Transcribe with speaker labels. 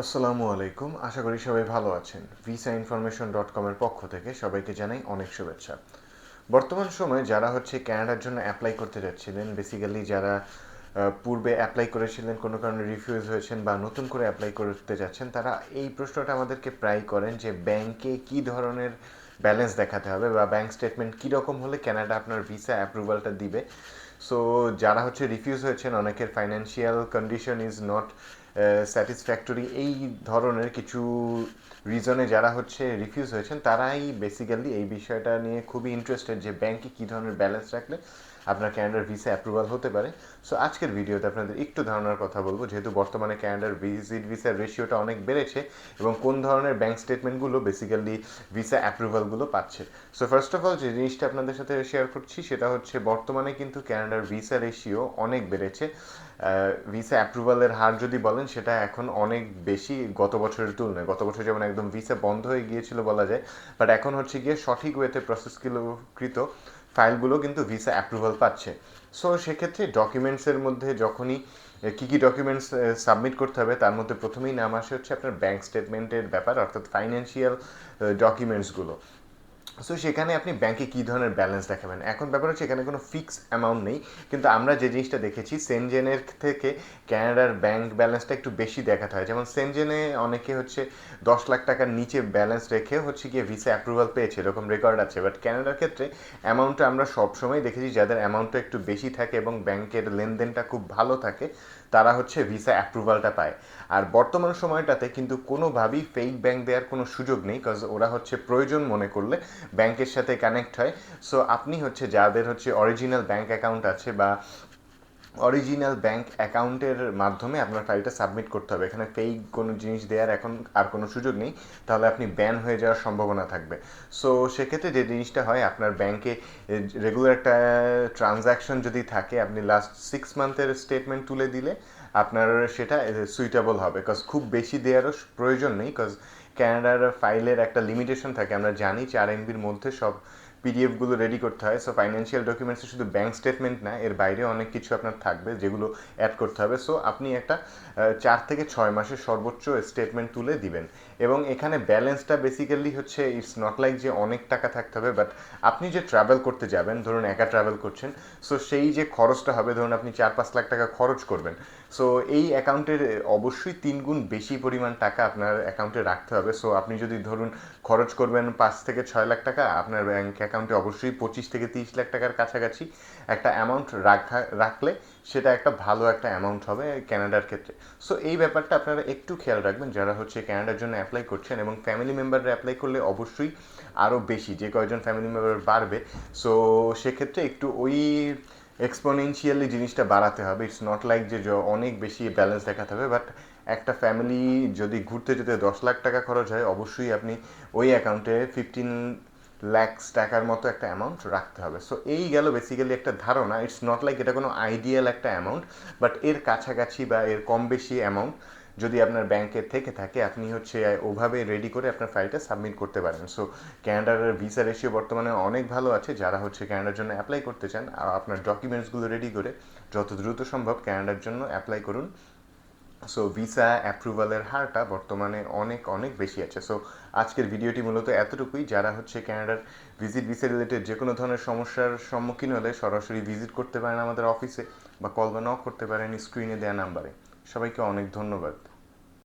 Speaker 1: আসসালামু আলাইকুম। আশা করি সবাই ভালো আছেন। ভিসা ইনফরমেশন ডট কমের পক্ষ থেকে সবাইকে জানাই অনেক শুভেচ্ছা। বর্তমান সময়ে যারা হচ্ছে ক্যানাডার জন্য অ্যাপ্লাই করতে যাচ্ছিলেন বেসিক্যালি যারা পূর্বে অ্যাপ্লাই করেছিলেন, কোনো কারণে রিফিউজ হয়েছেন বা নতুন করে অ্যাপ্লাই করতে যাচ্ছেন, তারা এই প্রশ্নটা আমাদেরকে প্রায় করেন যে ব্যাংকে কি ধরনের ব্যালেন্স দেখাতে হবে বা ব্যাংক স্টেটমেন্ট কীরকম হলে ক্যানাডা আপনার ভিসা অ্যাপ্রুভালটা দিবে। সো যারা হচ্ছে রিফিউজ হয়েছেন, অনেকের financial condition is not satisfactory এই ধরনের কিছু রিজনে যারা হচ্ছে রিফিউজ হয়েছেন, তারাই বেসিক্যালি এই বিষয়টা নিয়ে খুবই ইন্টারেস্টেড যে ব্যাংকে কী ধরনের ব্যালেন্স রাখলে আপনার ক্যানাডার ভিসা অ্যাপ্রুভাল হতে পারে। সো আজকের ভিডিওতে আপনাদের একটু ধারণার কথা বলব, যেহেতু বর্তমানে ক্যানাডার ভিজিট ভিসার রেশিওটা অনেক বেড়েছে এবং কোন ধরনের ব্যাংক স্টেটমেন্টগুলো বেসিক্যালি ভিসা অ্যাপ্রুভালগুলো পাচ্ছে। সো ফার্স্ট অফ অল যে জিনিসটা আপনাদের সাথে শেয়ার করছি, সেটা হচ্ছে বর্তমানে কিন্তু ক্যানাডার ভিসা রেশিও অনেক বেড়েছে। ভিসা অ্যাপ্রুভালের হার যদি বলেন সেটা এখন অনেক বেশি গত বছরের তুলনায়। গত বছর যেমন একদম ভিসা বন্ধ হয়ে গিয়েছিল বলা যায় বাট এখন হচ্ছে গিয়ে সঠিক ওয়েতে প্রসেসকৃত ফাইলগুলো কিন্তু ভিসা অ্যাপ্রুভাল পাচ্ছে। সো সেক্ষেত্রে ডকুমেন্টসের মধ্যে যখনই কী কী ডকুমেন্টস সাবমিট করতে হবে, তার মধ্যে প্রথমেই নাম আসে হচ্ছে আপনার ব্যাংক স্টেটমেন্টের ব্যাপার, অর্থাৎ ফাইন্যান্সিয়াল ডকুমেন্টসগুলো সো সেখানে আপনি ব্যাংকে কী ধরনের ব্যালেন্স দেখাবেন? এখন ব্যাপার হচ্ছে এখানে কোনো ফিক্স অ্যামাউন্ট নেই। কিন্তু আমরা যে জিনিসটা দেখেছি সেনজেনের থেকে ক্যানাডার ব্যাংক ব্যালেন্সটা একটু বেশি দেখাতে হয়। যেমন সেনজেনে অনেকে হচ্ছে দশ লাখ টাকার নিচে ব্যালেন্স রেখে হচ্ছে গিয়ে ভিসা অ্যাপ্রুভাল পেয়েছে, এরকম রেকর্ড আছে। বাট ক্যানাডার ক্ষেত্রে অ্যামাউন্টটা আমরা সবসময় দেখেছি, যাদের অ্যামাউন্টটা একটু বেশি থাকে এবং ব্যাংকের লেনদেনটা খুব ভালো থাকে, তারা হচ্ছে ভিসা অ্যাপ্রুভালটা পায়। আর বর্তমান সময়টাতে কিন্তু কোনোভাবেই ফেক ব্যাংক দেওয়ার কোনো সুযোগ নেই কজ ওরা হচ্ছে প্রয়োজন মনে করলে ব্যাংকের সাথে কানেক্ট হয়। সো আপনি হচ্ছে যাদের হচ্ছে অরিজিনাল ব্যাংক অ্যাকাউন্ট আছে বা অরিজিনাল ব্যাংক অ্যাকাউন্টের মাধ্যমে আপনার ফাইলটা সাবমিট করতে হবে। এখানে ফেক কোনো জিনিস দেওয়ার এখন আর কোনো সুযোগ নেই। তাহলে আপনি ব্যান হয়ে যাওয়ার সম্ভাবনা থাকবে। সো সেক্ষেত্রে যে জিনিসটা হয়, আপনার ব্যাংকে রেগুলার একটা ট্রানজ্যাকশন যদি থাকে, আপনি লাস্ট সিক্স মান্থের স্টেটমেন্ট তুলে দিলে আপনার সেটা সুইটেবল হবে। বিকজ খুব বেশি দেওয়ারও প্রয়োজন নেই বিকজ ক্যানাডার ফাইলের একটা লিমিটেশন থাকে। আমরা জানি চার এমবির মধ্যে সব পিডিএফগুলো রেডি করতে হয়। সো ফাইন্যান্সিয়াল ডকুমেন্টসে শুধু ব্যাংক স্টেটমেন্ট না, এর বাইরে অনেক কিছু আপনার থাকবে যেগুলো অ্যাড করতে হবে। সো আপনি একটা চার থেকে ছয় মাসের সর্বোচ্চ স্টেটমেন্ট তুলে দিবেন। এবং এখানে ব্যালেন্সটা বেসিক্যালি হচ্ছে ইটস নট লাইক যে অনেক টাকা থাকতে হবে বাট আপনি যে ট্রাভেল করতে যাবেন, ধরুন একা ট্রাভেল করছেন সো সেই যে খরচটা হবে, ধরুন আপনি চার পাঁচ লাখ টাকা খরচ করবেন। সো এই অ্যাকাউন্টের অবশ্যই তিন গুণ বেশি পরিমাণ টাকা আপনার অ্যাকাউন্টে রাখতে হবে। সো আপনি যদি ধরুন খরচ করবেন পাঁচ থেকে ছয় লাখ টাকা, আপনার ব্যাংক অ্যাকাউন্টে অবশ্যই পঁচিশ থেকে তিরিশ লাখ টাকার কাছাকাছি একটা অ্যামাউন্ট রাখা, রাখলে সেটা একটা ভালো একটা অ্যামাউন্ট হবে ক্যানাডার ক্ষেত্রে। সো এই ব্যাপারটা আপনারা একটু খেয়াল রাখবেন, যারা হচ্ছে ক্যানাডার জন্য অ্যাপ্লাই করছেন এবং ফ্যামিলি মেম্বাররা অ্যাপ্লাই করলে অবশ্যই আরও বেশি, যে কয়জন ফ্যামিলি মেম্বার বাড়বে। সো সেক্ষেত্রে একটু ওই এক্সপোনেনশিয়ালি জিনিসটা বাড়াতে হবে। ইটস নট লাইক যে অনেক বেশি ব্যালেন্স দেখাতে হবে বাট একটা ফ্যামিলি যদি ঘুরতে যেতে দশ লাখ টাকা খরচ হয়, অবশ্যই আপনি ওই অ্যাকাউন্টে ফিফটিন ল্যাক্স টাকার মতো একটা অ্যামাউন্ট রাখতে হবে। সো এই গেল বেসিক্যালি একটা ধারণা। ইটস নট লাইক এটা কোনো আইডিয়াল একটা অ্যামাউন্ট বাট এর কাছাকাছি বা এর কম বেশি অ্যামাউন্ট যদি আপনার ব্যাংকে থেকে থাকে, আপনি হচ্ছে ওভাবে রেডি করে আপনার ফাইলটা সাবমিট করতে পারেন। সো ক্যানাডার ভিসা রেশিও বর্তমানে অনেক ভালো আছে। যারা হচ্ছে ক্যানাডার জন্য অ্যাপ্লাই করতে চান আর আপনার ডকুমেন্টসগুলো রেডি করে, যত দ্রুত সম্ভব ক্যানাডার জন্য অ্যাপ্লাই করুন। সো ভিসা অ্যাপ্রুভালের হারটা বর্তমানে অনেক অনেক বেশি আছে। সো আজকের ভিডিওটি মূলত এতটুকুই। যারা হচ্ছে ক্যানাডার ভিজিট ভিসা রিলেটেড যে কোনো ধরনের সমস্যার সম্মুখীন হলে সরাসরি ভিজিট করতে পারেন আমাদের অফিসে বা কল বা নক করতে পারেন স্ক্রিনে দেওয়া নাম্বারে সবাইকে অনেক ধন্যবাদ।